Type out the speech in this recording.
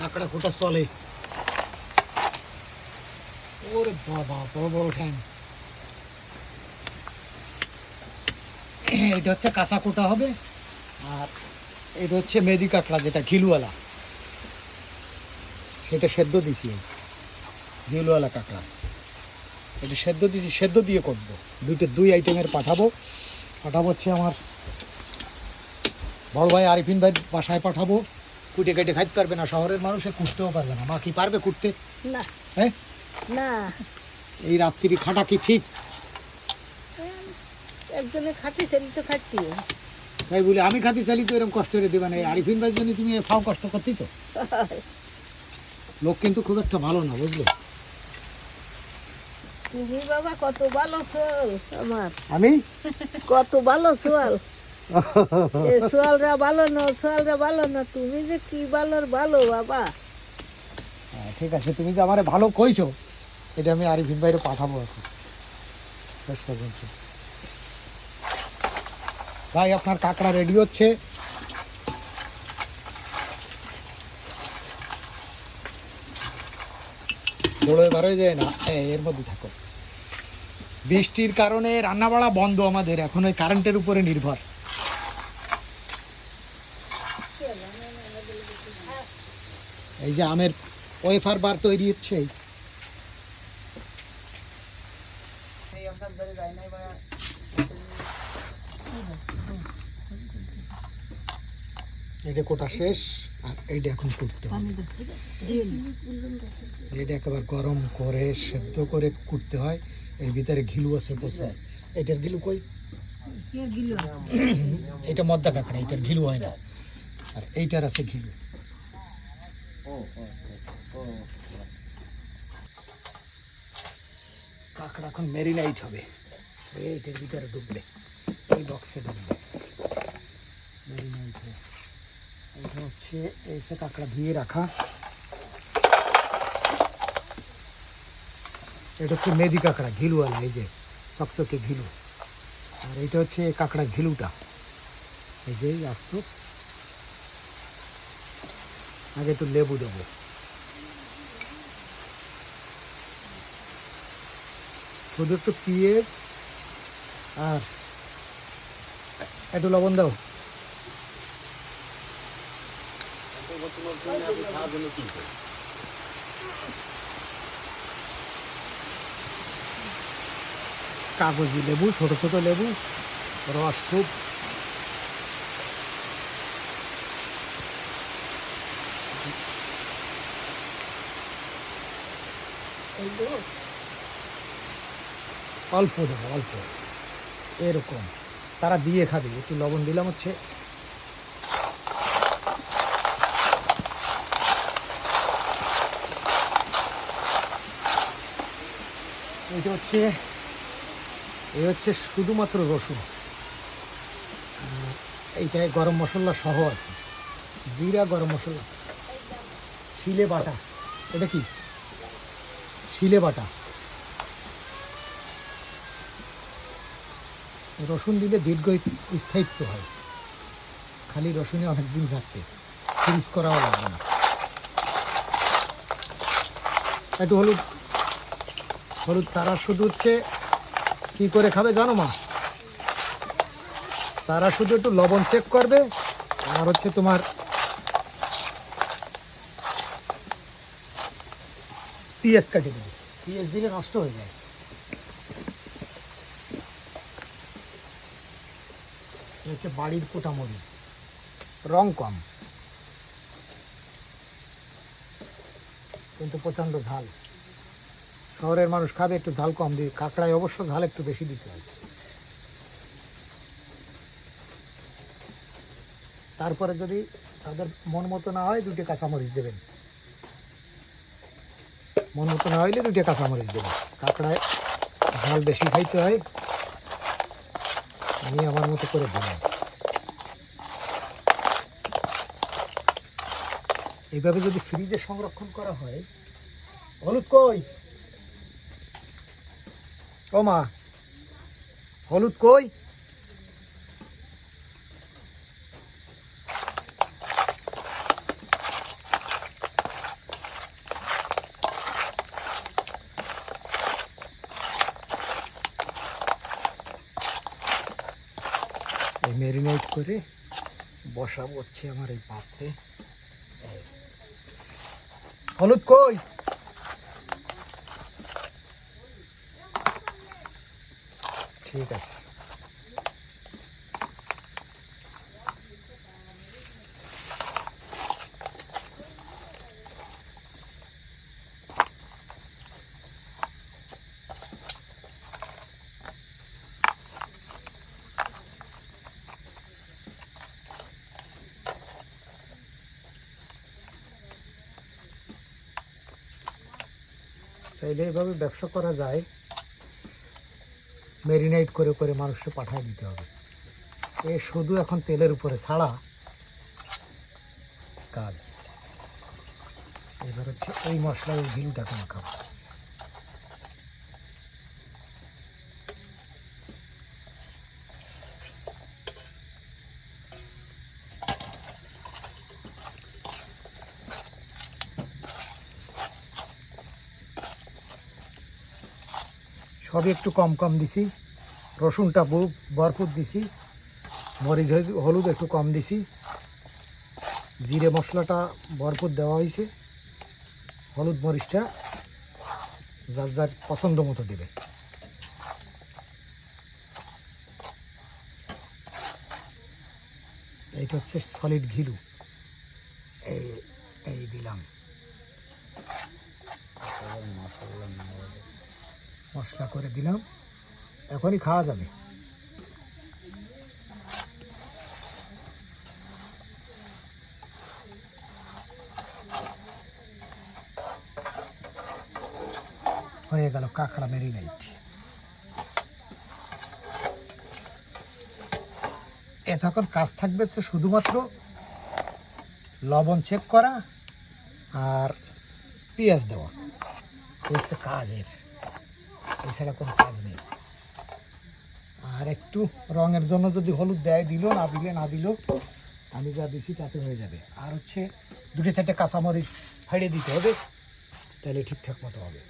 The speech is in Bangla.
কাঁকড়া কোটা চলে। ওরে বাবা, বড় বড় ঠ্যাং। এটা হচ্ছে কাঁচা কোটা হবে, আর এটা হচ্ছে মেদি কাঁকড়া, যেটা ঘিলুয়ালা। সেটা সেদ্ধ দিছি। ঘিলুয়ালা কাঁকড়া। এটা সেদ্ধ দিছি সেদ্ধ দিয়ে করব। দুইটা, দুই আইটেমের পাঠাবো। পাঠাবো হচ্ছে আমার বড় ভাই আরিফিন ভাই বাসায় পাঠাবো। কুটে কেটে খাইতে পারবে না শহরের মানুষে কুটতেও পারবে না। মা কি পারবে কুটতে? না। হ্যাঁ না। এই রাত্রি খাটা কি ঠিক? একজনে খাতে চাইলে তো খাটি তাই বলে আমি খাতি চালি তো এরকম কষ্ট করে দেবে না। আরিফিন ভাইয়ের জন্য তুমি ফাও কষ্ট করতেছো? লোক কিন্তু খুব একটা ভালো না বুঝলে? তুমি বাবা কত ভালো সোয়াল আমার। আমি? কত ভালো এ সোয়ালরা ভালো না সোয়ালরা ভালো না তুমি যে কি ভালোর ভালো বাবা? হ্যাঁ, ঠিক আছে তুমি যে আমারে ভালো কইছো এটা আমি আরিফিন ভাইরে পাঠাবো এখন। শেষ পর্যন্ত। ভাই আপনার কাঁকড়া রেডি হচ্ছে। দৌড়ে বারোয় যায় না এর মধ্যে থাকো। বৃষ্টির কারণে রান্নাবাড়া বন্ধ আমাদের এখন ওই কারেন্টের উপরে নির্ভর। এই যে আমের ওয়েফার বার তৈরি হচ্ছে। এটা কোটা শেষ আর এইটা এখন কুটতে হবে। এটা একেবারে গরম করে সেদ্ধ করে কুটতে হয়। এর ভিতরে ঘিলু আছে প্রচুর। এটার ঘিলু কই? এটা মদ্দা কাঁকড়া এটার ঘিলু হয় না। আর এইটার আছে ঘিলু। কাঁকড়া এখন মেরিনাইট হবে। এইটার ভিতরে ঢুকবে। এই বক্সে ঢুকবে। মেরিনাইট হবে। এটা হচ্ছে যে কাঁকড়া ধুয়ে রাখা। এটা হচ্ছে মেদি কাঁকড়া ঘিলুওয়ালা এই যে চকচকে ঘিলু। আর এটা হচ্ছে কাঁকড়ার ঘিলুটা। এই যে আস্ত। আগে একটু লেবু দেবো। শুধু একটু পিঁয়াজ আর একটু লবণ দাও। কাগজি লেবু, ছোট ছোট লেবু, রস খুব। অল্প দেবো, অল্প। এরকম। তারা দিয়ে খাবে, একটু লবণ দিলাম হচ্ছে। এটা হচ্ছে, এই হচ্ছে শুধুমাত্র রসুন। এইটায় গরম মশলা সহ আছে। জিরা, গরম মশলা। শিলে বাটা। এটা কি? শিলে বাটা। রসুন দিলে দীর্ঘ স্থায়িত্ব হয়। খালি রসুনে অনেক দিন থাকতে ফ্রিজ করাও লাগবে না। একটু হলুদ। হলুদ তারা শুধু হচ্ছে কি করে খাবে জানো মা? তারা শুধু একটু লবণ চেক করবে, আর হচ্ছে তোমার পিএস কাটে দেবে পিএস দিলে নষ্ট হয়ে যায়। হচ্ছে বাড়ির কোটা মরিচ। রং কম। কিন্তু প্রচণ্ড ঝাল। শহরের মানুষ খাবে একটু ঝাল কম দিয়ে কাঁকড়ায় অবশ্য ঝাল একটু বেশি দিতে হয়। তারপরে যদি তাদের মন মতো না হয় দুটো কাঁচামরিচ দেবেন। মন মতো না হইলে দুটো কাঁচামরিচ দেবেন কাঁকড়ায় ঝাল বেশি খাইতে হয়। আমি আমার মতো করে দিলাম এইভাবে যদি ফ্রিজে সংরক্ষণ করা হয়, হলুদ কই? ও মা, হলুদ কই? এই ম্যারিনেট করে বসাবো হচ্ছে আমার এই পাত্রে। হলুদ কই? ঠিক আছে। চাইলে এভাবে ব্যবসা করা যায়। ম্যারিনেট করে করে মানুষকে পাঠায় দিতে হবে। এ শুধু এখন তেলের উপরে ছাড়া কাজ। এবার হচ্ছে এই মশলা এই তোমাকে মাখাবো। সবই একটু কম কম দিছি। রসুনটা ভরপুর দিছি। মরিচ হলুদ- একটু কম দিছি। জিরে মশলাটা ভরপুর দেওয়া হয়েছে। হলুদ মরিচটা যার যার পছন্দ মতো দেবে। এইটা হচ্ছে সলিড ঘিলু এই এই দিলাম। মশলা করে দিলাম। এখনই খাওয়া যাবে। হয়ে গেল কাঁকড়া মেরিনাইট এ তখন কাজ থাকবে সে শুধুমাত্র লবণ চেক করা আর পেঁয়াজ দেওয়া। হচ্ছে কাজের। এছাড়া কোনো কাজ নেই। আর একটু রঙের জন্য যদি হলুদ দেয়, দিল, না দিলে, না দিল, আমি যা দিছি তাতে হয়ে যাবে। আর হচ্ছে দুটো চারটে কাঁচামরিচ ফাইড়ে দিতে হবে, তাহলে ঠিকঠাক মতো হবে।